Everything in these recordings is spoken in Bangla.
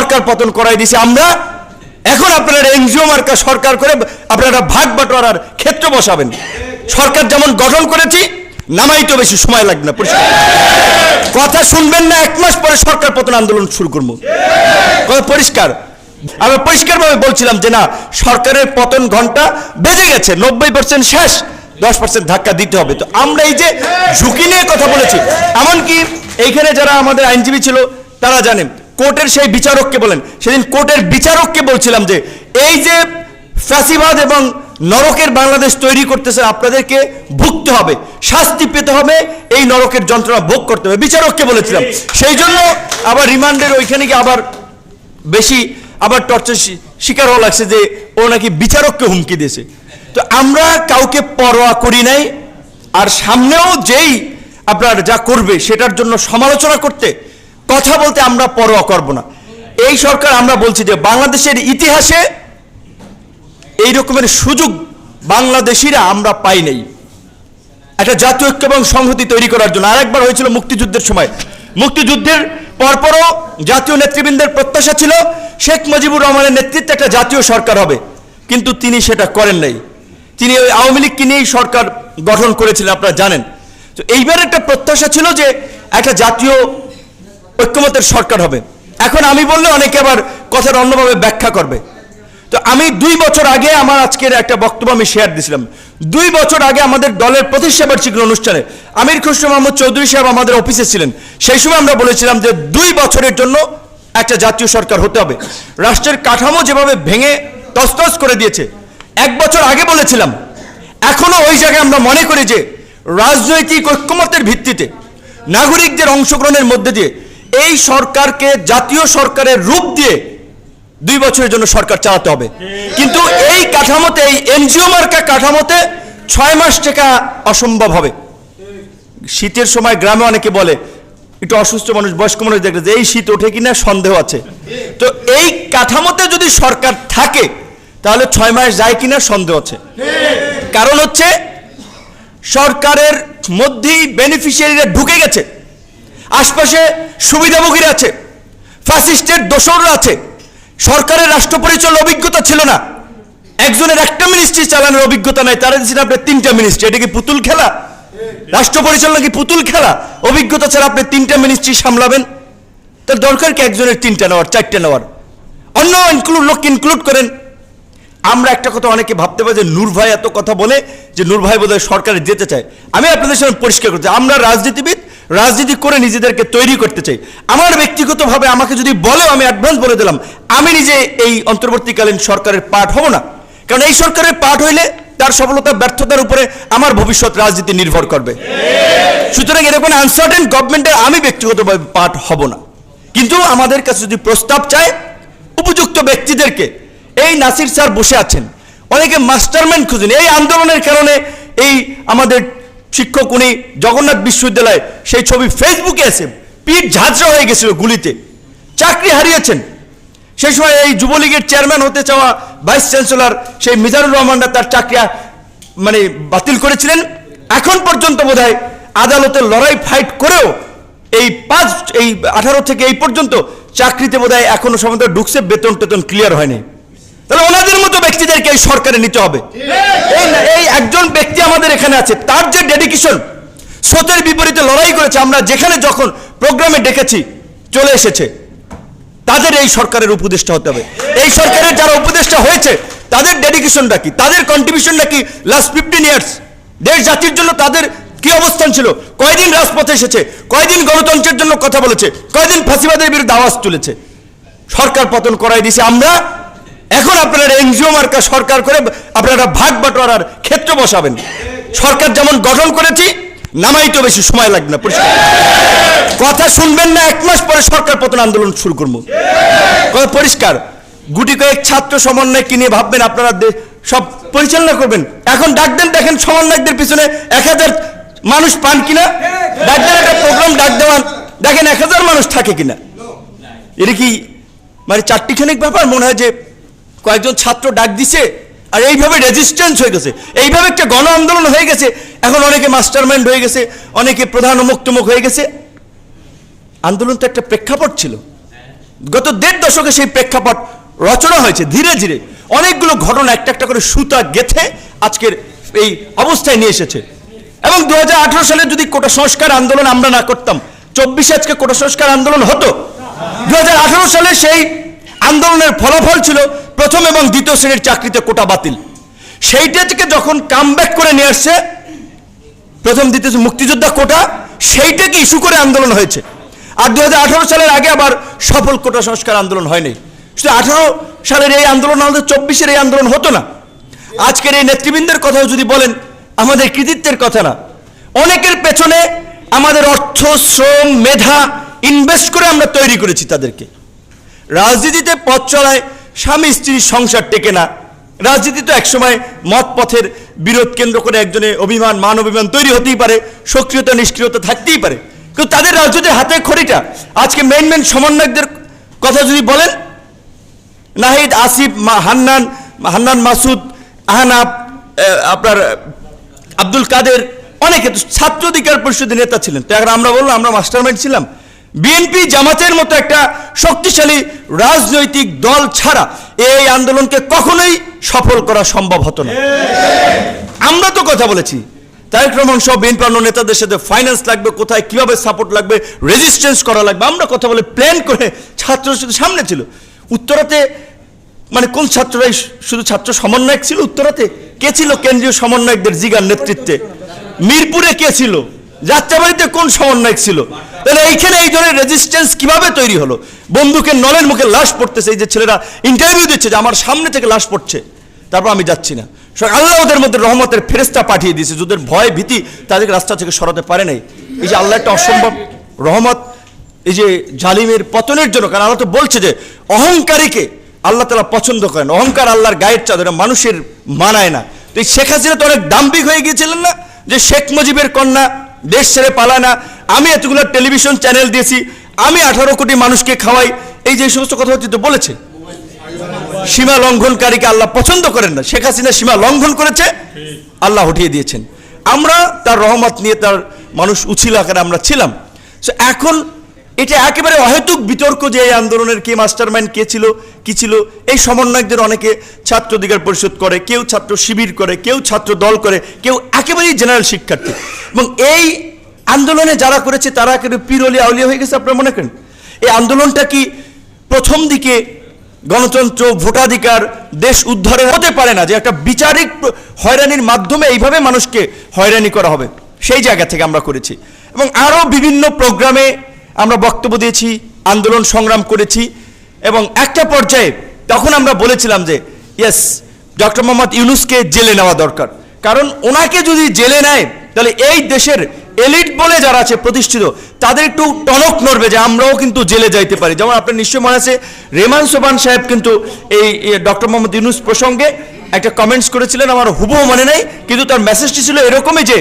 সরকার পতন করাই দিয়েছে আমরা এখন আপনারা এনজিও মার্কা সরকার করে আপনারা ভাগ বাটোয়ারার ক্ষেত্র বসাবেন। সরকার যেমন গঠন করেছি নামাইতে বেশি সময় লাগবে না। কথা শুনবেন না, এক মাস পরে সরকার পতন আন্দোলন শুরু করব। কথা পরিষ্কার। আমি পরিষ্কারভাবে বলছিলাম যে না, সরকারের পতন ঘণ্টা বেজে গেছে, নব্বই পার্সেন্ট শেষ, দশ পার্সেন্ট ধাক্কা দিতে হবে। তো আমরা এই যে ঝুঁকি নিয়ে কথা বলেছি, এমনকি এইখানে যারা আমাদের আইনজীবী ছিল, তারা জানেন কোর্টের সেই বিচারককে বলেন। সেদিন কোর্টের বিচারককে বলছিলাম যে, এই যে ফ্যাসিবাদ এবং নরকের বাংলাদেশ তৈরি করতেছে, আপনাদেরকে ভুগতে হবে, শাস্তি পেতে হবে, এই নরকের যন্ত্রণা ভোগ করতে হবে। বিচারককে বলেছিলাম। সেই জন্য আবার রিমান্ডের ওইখানে গিয়ে আবার বেশি আবার টর্চার শিকার হওয়া লাগছে যে, ও নাকি বিচারককে হুমকি দিয়েছে। তো আমরা কাউকে পরোয়া করি নাই, আর সামনেও যেই আপনার যা করবে, সেটার জন্য সমালোচনা করতে কথা বলতে আমরা পরোয়া করব না। এই সরকার আমরা বলছি যে বাংলাদেশের ইতিহাসে এই রকমের সুযোগ বাংলাদেশিরা আমরা পাই নাই। একটা জাতীয় ঐক্য এবং সংহতি তৈরি করার জন্য। আরেকবার হয়েছিল মুক্তিযুদ্ধের সময়। মুক্তিযুদ্ধের পরপরও জাতীয় নেতৃবৃন্দের প্রত্যাশা ছিল, শেখ মুজিবুর রহমানের নেতৃত্বে একটা জাতীয় সরকার হবে। কিন্তু তিনি সেটা করেন নাই। তিনি ওই আওয়ামী লীগকে নিয়েই সরকার গঠন করেছিলেন, আপনারা জানেন। তো এইবার একটা প্রত্যাশা ছিল যে একটা জাতীয় ঐক্যমতের সরকার হবে। এখন আমি বললে অনেকে আবার কথার অন্যভাবে ব্যাখ্যা করবে। তো আমি দুই বছর আগে আমার আজকের একটা বক্তব্য আমি শেয়ার দিয়েছিলাম দুই বছর আগে আমাদের দলের প্রতিষ্ঠা বার্ষিকীর অনুষ্ঠানে আমির খুসরো মোহাম্মদ চৌধুরী সাহেব আমাদের অফিসে ছিলেন। সেই সময় আমরা বলেছিলাম যে দুই বছরের জন্য একটা জাতীয় সরকার হতে হবে। রাষ্ট্রের কাঠামো যেভাবে ভেঙে তসতস করে দিয়েছে, এক বছর আগে বলেছিলাম। এখনও ওই জায়গায় আমরা মনে করি যে রাজনৈতিক ঐক্যমতের ভিত্তিতে নাগরিকদের অংশগ্রহণের মধ্যে দিয়ে এই সরকারকে জাতীয় সরকারের রূপ দিয়ে দুই বছরের জন্য সরকার চালাতে হবে। কিন্তু এই কাঠামোতে, এই এনজিও মার্কা কাঠামোতে ছয় মাস টেকা অসম্ভব হবে। শীতের সময় গ্রামে অনেকে বলে, একটু অসুস্থ মানুষ, বয়স্ক মানুষ দেখলে যে, এই শীত ওঠে কিনা? সন্দেহ আছে। তো এই কাঠামোতে যদি সরকার থাকে, তাহলে ছয় মাস যায় কিনা সন্দেহ আছে। কারণ হচ্ছে, সরকারের মধ্যেই বেনিফিশিয়ারিরা ঢুকে গেছে। আশপাশে সুবিধাভোগীরা আছে ফ্যাসিস্টের দোসররা আছে, সরকারের রাষ্ট্র পরিচালনার অভিজ্ঞতা ছিল না। একজনের একটা মিনিস্ট্রি চালানোর অভিজ্ঞতা নাই, তারা দিচ্ছেন আপনার তিনটা মিনিস্ট্রি এটা কি পুতুল খেলা? রাষ্ট্র পরিচালনা কি পুতুল খেলা? অভিজ্ঞতা ছাড়া আপনি তিনটা মিনিস্ট্রি সামলাবেন? তার দরকার কি একজনের তিনটা নেওয়ার, চারটে নেওয়ার? অন্য ইনক্লুড লোককে ইনক্লুড করেন। আমরা একটা কথা অনেকে ভাবতে পারি যে নূর ভাই এত কথা বলে যে নূর ভাই বোধহয় সরকারে যেতে চায়। আমি আপনাদের সামনে পরিষ্কার করতে আমরা রাজনীতিবিদ রাজনীতি করে নিজেদেরকে তৈরি করতে চাই। আমার ব্যক্তিগতভাবে আমাকে যদি বলেও আমি অ্যাডভান্স বলে দিলাম, আমি নিজে এই অন্তর্বর্তীকালীন সরকারের পার্ট হব না। কারণ এই সরকারের পার্ট হইলে তার সফলতা, ব্যর্থতার উপরে আমার ভবিষ্যৎ রাজনীতি নির্ভর করবে। সুতরাং এরকম আনসার্টেন গভর্নমেন্টের আমি ব্যক্তিগতভাবে পার্ট হব না। কিন্তু আমাদের কাছে যদি প্রস্তাব চায়, উপযুক্ত ব্যক্তিদেরকে, এই নাসির স্যার বসে আছেন। অনেকে মাস্টারম্যান খুঁজেন। এই আন্দোলনের কারণে এই আমাদের শিক্ষক, উনি জগন্নাথ বিশ্ববিদ্যালয়ে সেই ছবি ফেসবুকে আছে পিঠ ঝাঁঝরা হয়ে গেছিল গুলিতে। চাকরি হারিয়েছেন। সেই সময় এই যুবলীগের চেয়ারম্যান হতে চাওয়া ভাইস চ্যান্সেলর সেই মিজানুর রহমানরা তার চাকরি মানে বাতিল করেছিলেন। এখন পর্যন্ত বোধহয় আদালতে লড়াই ফাইট করেও এই পাঁচ, এই আঠারো থেকে এই পর্যন্ত চাকরিতে বোধহয় এখনও সময় ঢুকছে বেতন টেতন ক্লিয়ার হয়নি। তাহলে ওনাদের মতো ব্যক্তিদেরকে এই সরকারে নিতে হবে। এই একজন ব্যক্তি আমাদের এখানে আছে তার যে ডেডিকেশন স্রোতের বিপরীতে লড়াই করেছে আমরা যেখানে যখন প্রোগ্রামে ডেকেছি চলে এসেছে তাদের এই সরকারের উপদেষ্টা হতে হবে। এই সরকারের যারা উপদেষ্টা হয়েছে তাদের ডেডিকেশনটা কি? তাদের কন্ট্রিবিউশনটা কি লাস্ট ফিফটিন ইয়ার্স দেশ জাতির জন্য তাদের কি অবস্থান ছিল? কয়দিন রাজপথে এসেছে? কয়দিন গণতন্ত্রের জন্য কথা বলেছে? কয়দিন ফাঁসিবাদের বিরুদ্ধে আওয়াজ তুলেছে? সরকার পতন করাই দিয়েছে আমরা এখন আপনারা এনজিও মার্কা সরকার করে আপনারা ভাগ বাটোয়ারার ক্ষেত্র বসাবেন। সরকার যেমন গঠন করেছি, নামাইতে বেশি সময় লাগবে না, পরিষ্কার। কথা শুনবেন না, এক মাস পরে সরকার পতন আন্দোলন শুরু করব। কথা পরিষ্কার। গুটি কয়েক ছাত্র সমন্বয়কে নিয়ে ভাববেন আপনারা সব পরিচালনা করবেন। এখন ডাক দেন, দেখেন সমন্বয়কদের পিছনে এক হাজার মানুষ পান কিনা? ডাক দেন, একটা প্রোগ্রাম ডাক দেওয়ান। দেখেন এক হাজার মানুষ থাকে কিনা? এটা কি মানে চারটিখানিক ব্যাপার? মনে হয় যে কয়েকজন ছাত্র ডাক দিছে, আর এইভাবে রেজিস্ট্যান্স হয়ে গেছে। এইভাবে একটা গণ আন্দোলন হয়ে গেছে। এখন অনেকে মাস্টারমাইন্ড হয়ে গেছে, অনেকে প্রধান অমুক হয়ে গেছে। আন্দোলন তো একটা প্রেক্ষাপট ছিল। গত দেড় দশকে সেই প্রেক্ষাপট রচনা হয়েছে ধীরে ধীরে। অনেকগুলো ঘটনা একটা একটা করে সুতা গেথে আজকের এই অবস্থায় নিয়ে এসেছে। এবং দু হাজার আঠেরো সালে যদি কোটা সংস্কার আন্দোলন আমরা না করতাম, চব্বিশে আজকে কোটা সংস্কার আন্দোলন হতো। দু হাজার আঠারো সালে সেই আন্দোলনের ফলাফল ছিল প্রথম এবং দ্বিতীয় শ্রেণির চাকরিতে কোটা বাতিল। সেইটা থেকে যখন কামব্যাক করে নিয়ে আসছে, প্রথম, দ্বিতীয়, মুক্তিযোদ্ধা কোটা সেইটাকে ইস্যু করে আন্দোলন হয়েছে? আর দু হাজার আঠারো সালের আগে আবার সফল কোটা সংস্কার আন্দোলন হয়নি। শুধু আঠারো সালের এই আন্দোলন, আমাদের চব্বিশের এই আন্দোলন হতো না। আজকের এই নেতৃবৃন্দের কথাও যদি বলেন, আমাদের কৃতিত্বের কথা না। অনেকের পেছনে আমাদের অর্থ, শ্রম, মেধা ইনভেস্ট করে আমরা তৈরি করেছি তাদেরকে। রাজনীতিতে পথ চলায় স্বামী স্ত্রীর সংসার টেকে না। রাজনীতি তো একসময় মত পথের বিরোধ কেন্দ্র করে একজনের অভিমান মান অভিমান তৈরি হতেই পারে সক্রিয়তা নিষ্ক্রিয়তা থাকতেই পারে। কিন্তু তাদের রাজনীতির হাতে খড়িটা আজকে মেন মেন সমন্বয়কদের কথা যদি বলেন নাহিদ আসিফ হান্নান হান্নান মাসুদ আহনাব আহ, আপনার আব্দুল কাদের অনেকে ছাত্র অধিকার পরিষদের নেতা ছিলেন। তো এখন আমরা বললাম আমরা মাস্টারমাইন্ড ছিলাম। বিএনপি জামাতের মতো একটা শক্তিশালী রাজনৈতিক দল ছাড়া এই আন্দোলনকে কখনোই সফল করা সম্ভব হতো না। আমরা তো কথা বলেছি বিএনপি অন্য নেতাদের সাথে ফাইন্যান্স লাগবে, কোথায় কীভাবে সাপোর্ট লাগবে রেজিস্ট্যান্স করা লাগবে, আমরা কথা বলে প্ল্যান করে সাথে সামনে ছিল। উত্তরাতে মানে কোন ছাত্ররাই শুধু ছাত্র সমন্বয়ক ছিল, উত্তরাতে কে ছিল কেন্দ্রীয় সমন্বয়কদের জিগার নেতৃত্বে? মিরপুরে কে ছিল? যাত্রাবাড়িতে কোন সমন্বয়ক ছিল? তাহলে এইখানে এই ধরনের রেজিস্ট্যান্স কীভাবে তৈরি হলো? বন্দুকের নলের মুখে লাশ পড়তেছে, এই যে ছেলেরা ইন্টারভিউ দিচ্ছে যে আমার সামনে থেকে লাশ পড়ছে। তারপর আমি যাচ্ছি না। আল্লাহ ওদের মধ্যে রহমতের ফেরেস্তা পাঠিয়ে দিয়েছে। যাদের ভয়, ভীতি তাদেরকে রাস্তা থেকে সরাতে পারে নাই। এই যে আল্লাহ একটা অসম্ভব রহমত, এই যে জালিমের পতনের জন্য, কারণ আল্লাহ তো বলছে যে অহংকারীকে আল্লাহ তালা পছন্দ করেন। অহংকার আল্লাহর গায়ের চাদর মানুষের মানায় না। তো এই শেখ হাসিনা তো অনেক দাম্ভিক হয়ে গিয়েছিলেন না? যে শেখ মুজিবের কন্যা দেশ ছেড়ে পালায় না আমি এতগুলো টেলিভিশন চ্যানেল দিয়েছি, আমি আঠারো কোটি মানুষকে খাওয়াই, এই যে সমস্ত কথা হচ্ছে তো বলেছে। সীমা লঙ্ঘনকারীকে আল্লাহ পছন্দ করেন না। শেখ হাসিনা সীমা লঙ্ঘন করেছে, আল্লাহ উঠিয়ে দিয়েছেন। আমরা তার রহমত নিয়ে তার মানুষ উছিল আকারে আমরা ছিলাম। So, এখন এটা একেবারে অহেতুক বিতর্ক যে এই আন্দোলনের কে মাস্টারমাইন্ড, কে ছিল, কি ছিল। এই সমন্বয়কদের অনেকে ছাত্র অধিকার পরিষদ করে, কেউ ছাত্র শিবির করে, কেউ ছাত্র দল করে, কেউ একেবারেই জেনারেল শিক্ষার্থী। এবং এই আন্দোলনে যারা করেছে, তারা একেবারে পিরলি আউলিয়া হয়ে গেছে, আপনারা মনে করেন? এই আন্দোলনটা কি প্রথম দিকে গণতন্ত্র, ভোটাধিকার, দেশ উদ্ধারে হতে পারে না, যে একটা বিচারিক হয়রানির মাধ্যমে এইভাবে মানুষকে হয়রানি করা হবে, সেই জায়গা থেকে আমরা করেছি। এবং আরও বিভিন্ন প্রোগ্রামে আমরা বক্তব্য দিয়েছি, আন্দোলন সংগ্রাম করেছি, এবং একটা পর্যায়ে তখন আমরা বলেছিলাম যে ইয়েস ডক্টর মোহাম্মদ ইউনুসকে জেলে নেওয়া দরকার। কারণ ওনাকে যদি জেলে নেয়, তাহলে এই দেশের এলিট বলে যারা আছে প্রতিষ্ঠিত, তাদের একটু টনক নড়বে যে আমরাও কিন্তু জেলে যাইতে পারি। যেমন আপনার নিশ্চয় মনে আছে, রেমান সোবান সাহেব কিন্তু এই ডক্টর মোহাম্মদ ইউনুস প্রসঙ্গে একটা কমেন্টস করেছিলেন, আমার হুবহু মনে নেই, কিন্তু তার মেসেজটি ছিল এরকমই যে,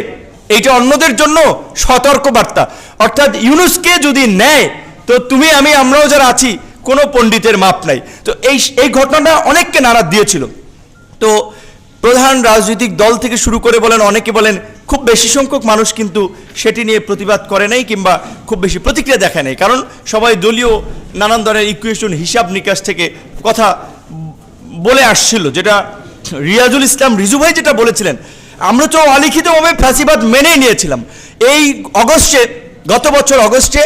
এইটা অন্যদের জন্য সতর্ক বার্তা অর্থাৎ ইউনুসকে যদি নেয়, তো তুমি, আমি, আমরাও যারা আছি, কোনো পণ্ডিতের মাপ নাই। তো এই এই ঘটনাটা অনেককে নাড়া দিয়েছিল। তো প্রধান রাজনৈতিক দল থেকে শুরু করে বলেন, অনেকে বলেন খুব বেশি সংখ্যক মানুষ কিন্তু সেটি নিয়ে প্রতিবাদ করে নাই কিংবা খুব বেশি প্রতিক্রিয়া দেখায় নাই। কারণ সবাই দলীয় নানান ধরনের ইকুয়েশন হিসাব নিকাশ থেকে কথা বলে আসছিল, যেটা রিয়াজুল ইসলাম রিজু ভাই যেটা বলেছিলেন, আমরা তো অলিখিতভাবে ফ্যাসিবাদ মেনেই নিয়েছিলাম। এই অগস্টে, গত বছর অগস্টে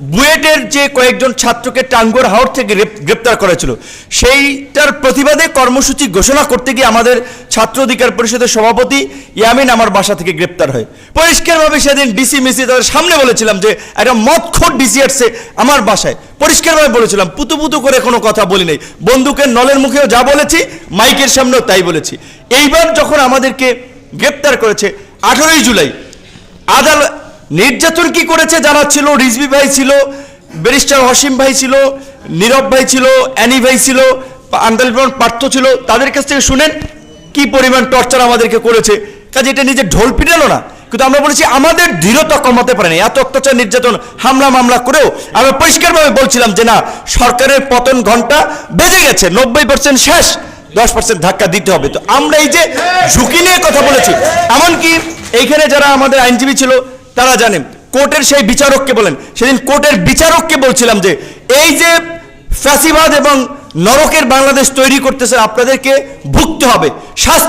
বুয়েটের যে কয়েকজন ছাত্রকে টাঙ্গর হাওড় থেকে গ্রেপ- গ্রেপ্তার করেছিল, সেইটার প্রতিবাদে কর্মসূচি ঘোষণা করতে গিয়ে আমাদের ছাত্র অধিকার পরিষদের সভাপতি ইয়ামিন আমার বাসা থেকে গ্রেপ্তার হয়। পরিষ্কারভাবে সেদিন ডিসি মিসি তাদের সামনে বলেছিলাম যে, একটা মদখোর ডিসি আসছে আমার বাসায়। পরিষ্কারভাবে বলেছিলাম পুতু পুতু করে কোনো কথা বলি নাই। বন্দুকের নলের মুখেও যা বলেছি, মাইকের সামনেও তাই বলেছি। এইবার যখন আমাদেরকে গ্রেপ্তার করেছে, আঠারোই জুলাই আদালত নির্যাতন কি করেছে? যারা ছিল, রিজভি ভাই ছিল, ব্যারিস্টার হসিম ভাই ছিল, নীরব ভাই ছিল, অ্যানি ভাই ছিল আন্দোলন পার্থ ছিল, তাদের কাছ থেকে শুনেন কি পরিমাণ টর্চার আমাদেরকে করেছে? কাজে এটা নিজে ঢোল পিটালো না। কিন্তু আমরা বলেছি, আমাদের দৃঢ়তা কমাতে পারেনি। এত অত্যাচার, নির্যাতন, হামলা, মামলা করেও আমরা পরিষ্কারভাবে বলছিলাম যে না, সরকারের পতন ঘণ্টা বেজে গেছে, নব্বই পার্সেন্ট শেষ, দশ পার্সেন্ট ধাক্কা দিতে হবে। তো আমরা এই যে ঝুঁকি নিয়ে কথা বলেছি, এমনকি এইখানে যারা আমাদের আইনজীবী ছিল তারা জানেন কোর্টের সেই বিচারককে বলেন। সেদিন কোর্টের বিচারককে বলছিলাম যে, এই যে ফ্যাসিবাদ এবং নরকের বাংলাদেশ তৈরি করতেছে, আপনাদেরকে ভুগতে হবে। শাস্তি